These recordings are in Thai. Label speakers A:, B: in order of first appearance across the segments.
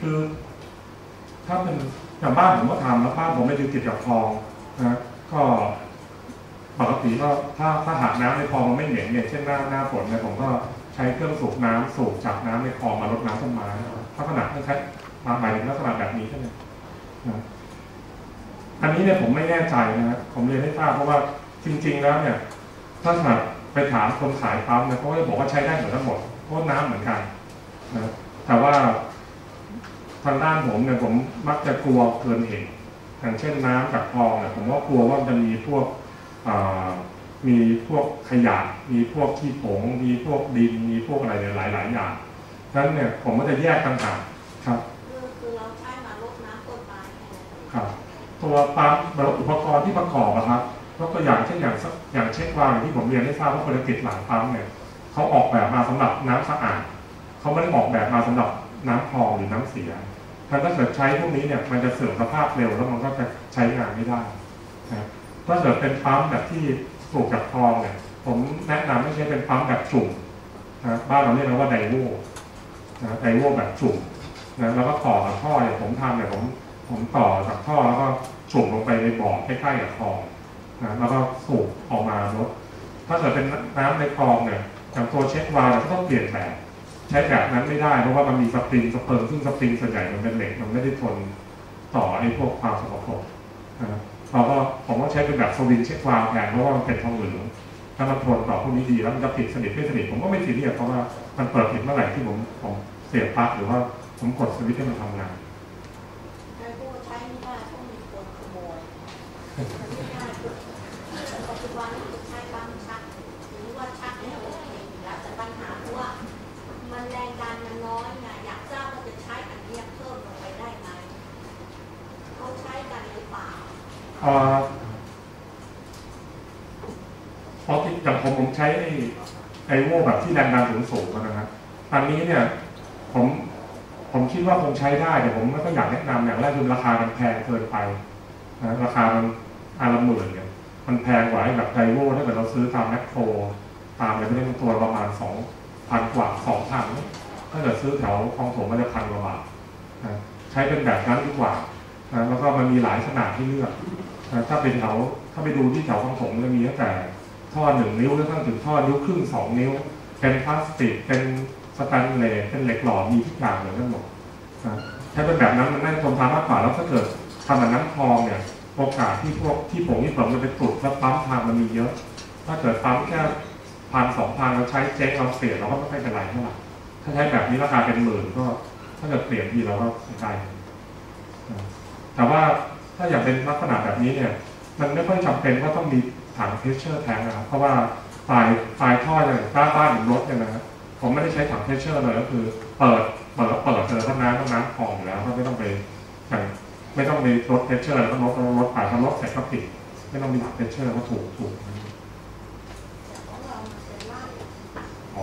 A: คือ ถ้าเป็นอย่างบ้านผมก็ทำแล้วบ้านผมไม่ได้ติดกับคลองนะก็ปกติก็ถ้าถ้าหากน้ำในคลองมันไม่เหม็นเนี่ยเช่นหน้าหน้าฝนเนี่ยผมก็ใช้เครื่องสูบน้ำสูบจากน้ำในคลองมารดน้ำต้นไม้ลักษณะคล้ายๆหมายถึงลักษณะแบบนี้ใช่ไหมนะอันนี้เนี่ยผมไม่แน่ใจนะฮะผมเรียนให้ทราบเพราะว่าจริง ๆ แล้วเนี่ย ถ้าหากไปถามคนขายปั๊มเนี่ยเขาก็จะบอกว่าใช้ได้เหมือนกันหมดเพราะน้ำเหมือนกันนะแต่ว่า ทางด้านผมเนี่ยผมมักจะกลัวเกินเหตุอย่างเช่นน้ำจากคลองเนี่ยผมก็กลัวว่ามันจะมีพวกอ่ามีพวกขยะ มีพวกขี้ผง มีพวกดิน มีพวกอะไรเนี่ยหลายๆอย่างดังนั้นเนี่ยผมก็จะแยกต่างหากครับ
B: คือคือเราใช้มาลดน้ำต้นไม้แค่นั้นเอง
A: ครับ ตัวปั๊มอุปกรณ์ที่ประกอบอะครับยกตัวอย่างเช่นอย่างสักอย่างเช็ควาล์วอย่างที่ผมเรียนให้ทราบว่าคนกิจหลังปั๊มเนี่ยเขาออกแบบมาสำหรับน้ำสะอาดเขาไม่ได้ออกแบบมาสำหรับ น้ำคลองหรือน้ำเสียถ้าเกิดใช้พวกนี้เนี่ยมันจะเสื่อมสภาพเร็วแล้วมันก็จะใช้งานไม่ได้นะถ้าเกิดเป็นปั๊มแบบที่ปลูกจากคลองเนี่ยผมแนะนำไม่ใช่เป็นปั๊มแบบจุ่มนะบ้านเราเรียกว่าไดโวนะไดโวแบบจุ่มนะแล้วก็ต่อกับท่อเนี่ยผมทำเนี่ยผมผมต่อจากท่อแล้วก็จุ่มลงไปในบ่อใกล้ๆกับคลองนะแล้วก็สูบออกมาลดถ้าเกิดเป็นน้ำในคลองเนี่ยอย่างตัวเช็ควาล์วก็ต้องเปลี่ยนแบบ ใช้แบบนั้นไม่ได้เพราะว่ามันมีสปริงสเปิร์มซึ่งสปริงส่วนใหญ่มันเป็นเหล็กมันไม่ได้ทนต่อไอ้พวกความสกปรกนะครับเราก็ผมก็ใช้เป็นแบบสวิงเช็ควาล์วแทนเพราะว่ามันเป็นทองเหลืองถ้ามันทนต่อพวกนี้ดีแล้วมันจะปิดสนิทไม่สนิทผมก็ไม่ซีเรียสเพราะว่ามันเปิดปิดเมื่อไหร่ที่ผมผมเสียบปลั๊กหรือว่าผมกดสวิตช์ให้มันทำงาน
B: ใช้พวกใช้ไม่ได้ต้องมีคนขโมยมันไม่ได้ปัจจุบันนี้ใช้ปั๊มชักหรือว่าชักเนี่ยโอเคอยู่แล้วแต่ปัญหาคือว่า มันแรงดันมันน้อยไงอยากทราบว่าจะใช้อันเนี้ยเพิ่มลงไปได้ไหมเขาใช้กันหรือเปล่า
A: เอ่อพอที่อย่างผมผมใช้ไอ้ไอโวแบบที่แรงดันสูงสูงนะครับอันนี้เนี่ยผมผมคิดว่าคงใช้ได้แต่ผมไม่ก็อยากแนะนำอย่างแรกคือราคามันแพงเกินไปนะราคามันอาละหมื่นเนี่ยมันแพงกว่าแบบไดโวถ้าเกิดเราซื้อตามแมคโครตามอะไรไม่ได้มันตัวประมาณสองพันกว่าสองพันถ้าเกิดซื้อแถวคลองถมมันจะพันกว่าบาทนะใช้เป็นแบบนั้นดีกว่านะแล้วก็มันมีหลายขนาดที่เลือก ถ้าเป็นแถวถ้าไปดูที่แถวคลองถมมันจะมีตั้งแต่ท่อหนึ่งนิ้วจนกระทั่งถึงท่อนิ้วครึ่งสองนิ้ว เป็นพลาสติกเป็นสแตนเลสเป็นเหล็กหล่อมีทุกอย่างเหมือนกันหมดถ้าเป็นแบบนั้นมันน่าจะทนทานมากกว่าแล้วถ้าเกิดทำแบบน้ำคลองเนี่ยโอกาสที่พวกที่ผงที่ผมจะไปตุดแล้วปั๊มทางมันมีเยอะ ถ้าเกิดปั๊มแค่พันสองพันเราใช้เจ๊งเราเสียเราก็ไม่ค่อยเป็นไรเท่าไหร่ถ้าใช้แบบนี้ราคาเป็นหมื่นก็ ถ้าเกิดเปลี่ยนทีเราก็เสียใจแต่ว่า ถ้าอยากเป็นลักษณะแบบนี้เนี่ยมันไม่ค่อยจำเป็นว่าต้องมีถังเพชเชอร์แทงนะครับเพราะว่าไฟไฟท่ออย่างบ้านบ้านหรือรถเนี่ยนะครับผมไม่ได้ใช้ถังเพชเชอร์เลยก็คือเปิดเปิดแล้วเปิดเลยถ้าน้ำก็น้ำพองอยู่แล้วก็ไม่ต้องไปอย่างไม่ต้องมีรถเพชเชอร์แล้วก็ลดลดไปถ้าลดเสร็จก็ปิดไม่ต้องมีถังเพชเชอร์ก็ถูกถูก
B: แต่ของเรามันเป็นไร่
A: อ๋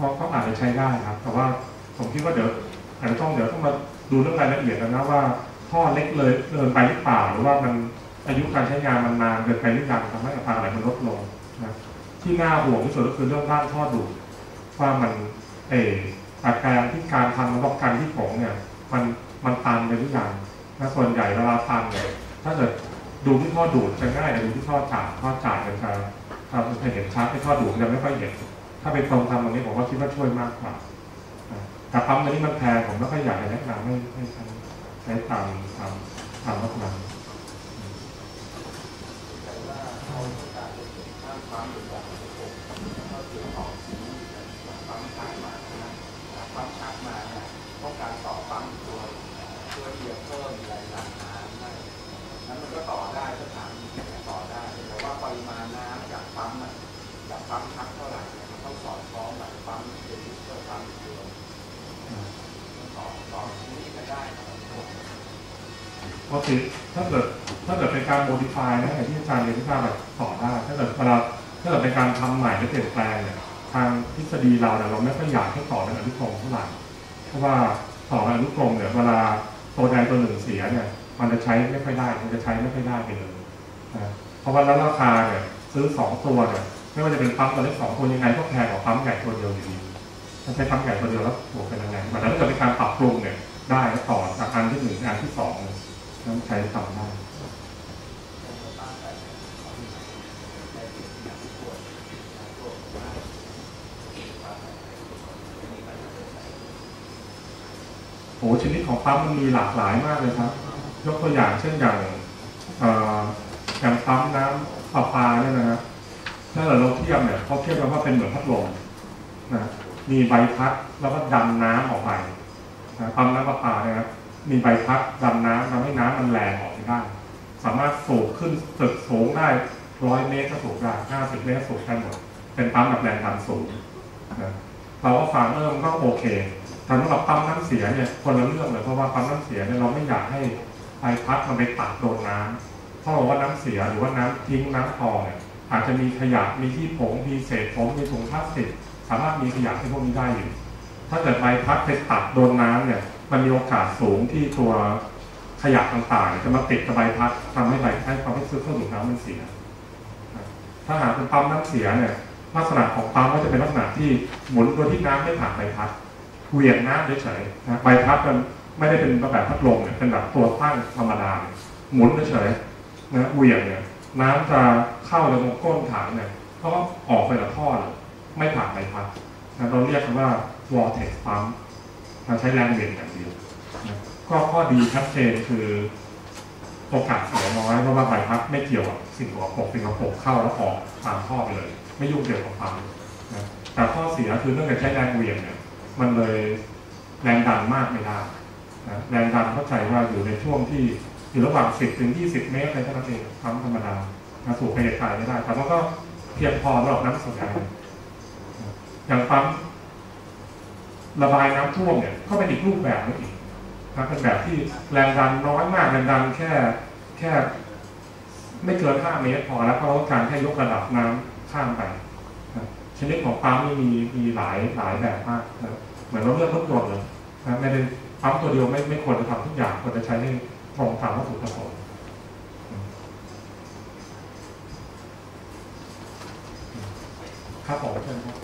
B: เขา
A: เขาอาจจะใช้ได้ครับ แต่ว่าผมคิดว่าเดี๋ยวอาจจะต้องเดี๋ยวต้องมาดูเรื่องรายละเอียดกันนะว่าท่อเล็กเลยเกินไปหรือเปล่าหรือว่ามันอายุการใช้งานมันนานเกินไปหรือยังทำให้อัตราไหลมันลดลงนะที่น่าห่วงที่สุดก็คือเรื่องด้านท่อดูดว่ามันเอออาการที่การทำระบบการที่ผงเนี่ย มันมันตันไปหรือยังนะส่วนใหญ่เวลาตันเนี่ยถ้าเกิดดูที่ท่อดูดจะง่ายแต่ดูที่ท่อจ่ายท่อจ่ายมันจะทำให้เห็นชัดที่ท่อดูดจะไม่ค่อยเห็น ถ้าเป็นตรงทำตรงนี้ผมก็คิดว่าช่วยมากกว่าแต่ปั๊มตัวนี้มันแพงผมไม่ค่อยอยากจะแนะนำให้ให้ใช้ใช้ตามตามตามลักษณะ
C: แต่างการจะเก็บข้ามต่อสีจากปั๊มต้องการต่อปั๊มตัวตัวเดียวเพิ่มอะไรหลังน้ำนะนั้นมันก็ต่อได้สถานีเนี่ยต่อได้ แต่ว่าปริมาณน้ำจากปั๊มอะจากปั๊มชักเท่าไหร่เนี่ยมันต้องสอดคล้องกับปั๊มเดลิเตอร์ปั๊มอีกตัวมันต่อต่อที่นี่ก็ได้ครับ
A: ปกติถ้าเกิดถ้าเกิดเป็นการโมดิฟายนะอย่างที่อาจารย์เรียนที่ทราบแบบต่อได้ถ้าเกิดเวลาถ้าเกิดเป็นการทำใหม่หรือเปลี่ยนแปลงเนี่ยทางทฤษฎีเราเนี่ยเราไม่ค่อยอยากให้ต่อเป็นอนุกรมเท่าไหร่เพราะว่าต่อเป็นอนุกรมเนี่ยเวลาตัวใดตัวหนึ่งเสียเนี่ยมันจะใช้ไม่ค่อยได้ มันจะใช้ไม่ค่อยได้ไปเลยนะเพราะว่าแล้วราคาเนี่ยซื้อสองตัวเนี่ยไม่ว่าจะเป็นปั๊มตัวเล็กสองตัวยังไงก็แพงกว่าปั๊มใหญ่ตัวเดียวอยู่ดีถ้าใช้ปั๊มใหญ่ตัวเดียวแล้วบวกเป็นยังไงแต่ถ้าเกิดเป็นการปรับปรุงเนี่ยได้ต่อจากอันที่หนึ่งอันที่สองเนี่ยนั้นใช้ทำได้โอ้ชนิดของปั๊มมันมีหลากหลายมากเลยครับ ยกตัวอย่างเช่นอย่างอย่างปั๊มน้ำประปาเนี่ยนะฮะถ้าเราเทียบเนี่ยเขาเทียบกันว่าเป็นเหมือนพัดลมนะมีใบพัดแล้วก็ดันน้ำออกไปนะปั๊มน้ำประปาเนี่ยนะ มีใบพัดดันน้ำทำให้น้ำมันแรงออกไปได้ สามารถสูบขึ้นตึกสูงได้ร้อยเมตรก็สูบได้ห้าสิบเมตรสูบได้หมด เป็นปั๊มแบบแรงดันสูงนะเราก็ฟังเออมันก็โอเคแต่สำหรับปั๊มน้ำเสียเนี่ยคนละเรื่องเลยเพราะว่าปั๊มน้ำเสียเนี่ยเราไม่อยากให้ใบพัดมันไปตัดโดนน้ำเพราะว่าน้ำเสียหรือว่าน้ำทิ้งน้ำคลอเนี่ยอาจจะมีขยะมีที่ผงมีเศษผงมีถุงพลาสติกสามารถมีขยะที่พวกนี้ได้อยู่ ถ้าเกิดใบพัดไปตัดโดนน้ำเนี่ย มันมีโอกาสสูงที่ตัวขยะต่างๆ จะมาติดกับใบพัดทำให้ใบให้ความให้ซื้อเครื่องดูดน้ำมันเสีย ถ้าหากเป็นปั๊มน้ำเสียเนี่ยลักษณะของปั๊มก็จะเป็นลักษณะที่หมุนโดยที่น้ำไม่ผ่านใบพัดเหวี่ยงน้ำเฉยๆนะใบพัดมันไม่ได้เป็นแบบพัดลมเนี่ยเป็นแบบตัวตั้งธรรมดาหมุนเฉยๆนะเหวี่ยงเนี่ยน้ำจะเข้าในตรงก้นถังเนี่ยเพราะว่าออกไปจากท่อเลยไม่ผ่านใบพัดนะเราเรียกกันว่า vortex ปั๊ม เราใช้แรงเหวี่ยงอย่างเดียวก็ข้อดีชัดเจนคือโอกาสเสียน้อยเพราะว่าใบพัดไม่เกี่ยวกับสิ่งหัวปกสิ่งหัวปกเข้าแล้วออกตามท่อไปเลย ไม่ยุ่งเกี่ยวกับปั๊มนะแต่ข้อเสียคือเนื่องจากใช้แรงเหวี่ยงเนี่ยมันเลยแรงดันมากไม่ได้นะแรงดันเข้าใจว่าอยู่ในช่วงที่อยู่ระหว่าง 10 ถึง 20 เมตรในเท่านั้นเองปั๊มธรรมดานะสู่ไปไกลไม่ได้แต่ว่าก็เพียงพอสำหรับน้ำสกายอย่างปั๊ม ระบายน้ำท่วมเนี่ยก็เป็นอีกรูปแบบนึงอีกนะเป็นแบบที่แรงดันน้อยมากแรงดันแค่แค่ไม่เกิน5เมตรพอแล้วเพราะว่าการแค่ยกระดับน้ำข้ามไปชนิดของปั๊มนี่มีมีหลายหลายแบบมากนะเหมือนเราเลือกรถยนต์เลยนะไม่ได้ปั๊มตัวเดียวไม่ไม่ควรจะทำทุกอย่างควรจะใช้ให้ตรงตามวัตถุประสงค์ครับผมเชิญครับ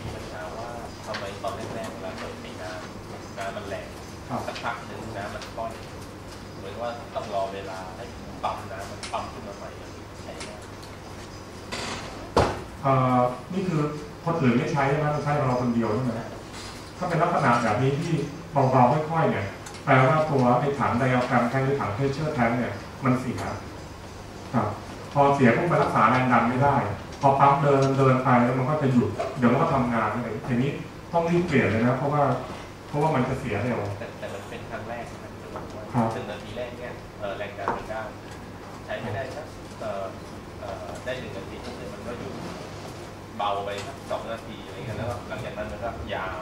D: มีปัญหาว่าทำไมตอนแรกๆเวลาเปิดในน้ำน้ำมันแรง
A: ครับ
D: สักพักหนึ่งน้ำมันก้อนเหมือน ว่าต้องรอเวลาให้ปั๊มน้ำมันปั๊มขึ้นมาใหม่ใช่ไหม
A: เอ่อนี่คือคนอื่นไม่ใช้ใช่ไหมเราใช้เราคนเดียวใช่ไหมถ้าเป็นลักษณะแบบนี้ที่เบาๆค่อยๆเนี่ยแปลว่าตัวไอ้ถังไดอะแกรมแทงหรือถังเพชเชอร์แทงเนี่ยมันเสียครับ พอเสียพวกมันรักษาแรงดันไม่ได้ พอปั๊มเดินเดินไปแล้วมันก็จะหยุดเดี๋ยวมันก็ทำงานอะไรทีนี้ต้องรีบเปลี่ยนเลยนะเพราะว่าเพราะว่ามันจะเสียเร็ว
D: แต่แต่มันเป็นครั้งแรกนะครับ แรงดันไม่ได้ ใช้ไม่ได้สักได้หนึ่งนาทีปุ๊บเนี่ยมันก็หยุดเบาไปสักสองนาทีอะไรเงี้ยแล้วก็หลังจากนั้นมันก็ยาว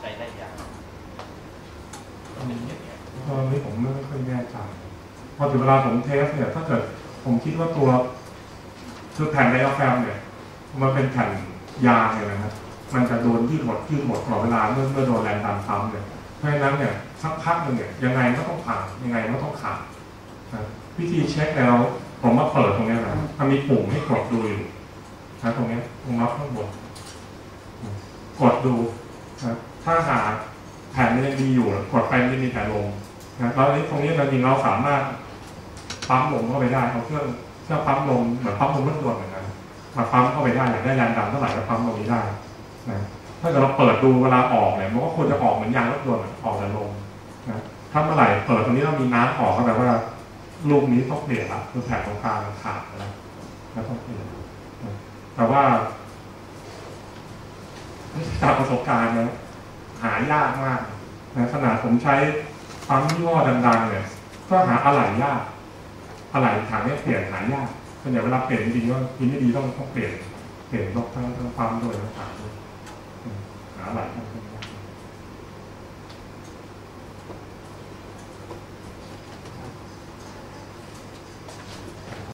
D: ใช้ได้ยาวเป็นอย่างเงี้ย
A: ตอนนี้ผมไม่ค่อยแน่ใจพอถึงเวลาผมเทสเนี่ยถ้าเกิดผมคิดว่าตัวคือแผ่นไดอะแกรมเนี่ยมันเป็นแผ่นยางเนี่ยนะครับมันจะโดนยืดหดยืดหดตลอดเวลาเมื่อเมื่อโดนแรงดันซ้ำเนี่ยเพราะฉะนั้นเนี่ย สักพักหนึ่งเนี่ยยังไงก็ต้องผ่านยังไงก็ต้องขาดวิธีเช็คแล้วผมมาเปิดตรงเนี้ยนะมันมีปุ่มให้กดดูอยู่นะตรงเนี้ยตรงน็อตข้างบนกดดูนะถ้าหาแผ่นมันยังดีอยู่กดไปมันจะมีแผ่นลงนะแล้วตรงนี้เราจริงเราสามารถปั๊มลมเข้าไปได้เอาเครื่องเครื่องปั๊มลมเหมือนปั๊มลมรถยนต์เหมือนกันมาปั๊มเข้าไปได้อยากได้แรงดันเท่าไหร่ก็ปั๊มตรงนี้ได้นะ ถ้าเกิดเราเปิดดูเวลาออกเนี่ยมันก็ควรจะออกเหมือนยางรถยนต์ออกแต่ลมนะถ้าเมื่อไหร่เปิดตรงนี้เรามีน้ำออกก็แปลว่าลูกนี้ต้องเปลี่ยนละคือแผ่นตรงกลางมันขาดแล้วแล้วต้องเปลี่ยนแต่ว่าจากประสบการณ์นะหายากมากนะขนาดผมใช้ปั๊มยี่ห้อดังๆเนี่ยก็หาอะไหล่ยากอะไหล่ถังเนี่ยเปลี่ยนหายากส่วนใหญ่เวลาเปลี่ยนจริงๆก็ทีไม่ดีต้องต้องเปลี่ยนเปลี่ยนรถทั้งทั้งปั๊มด้วยทั้งถังด้วย หาหลายท่าน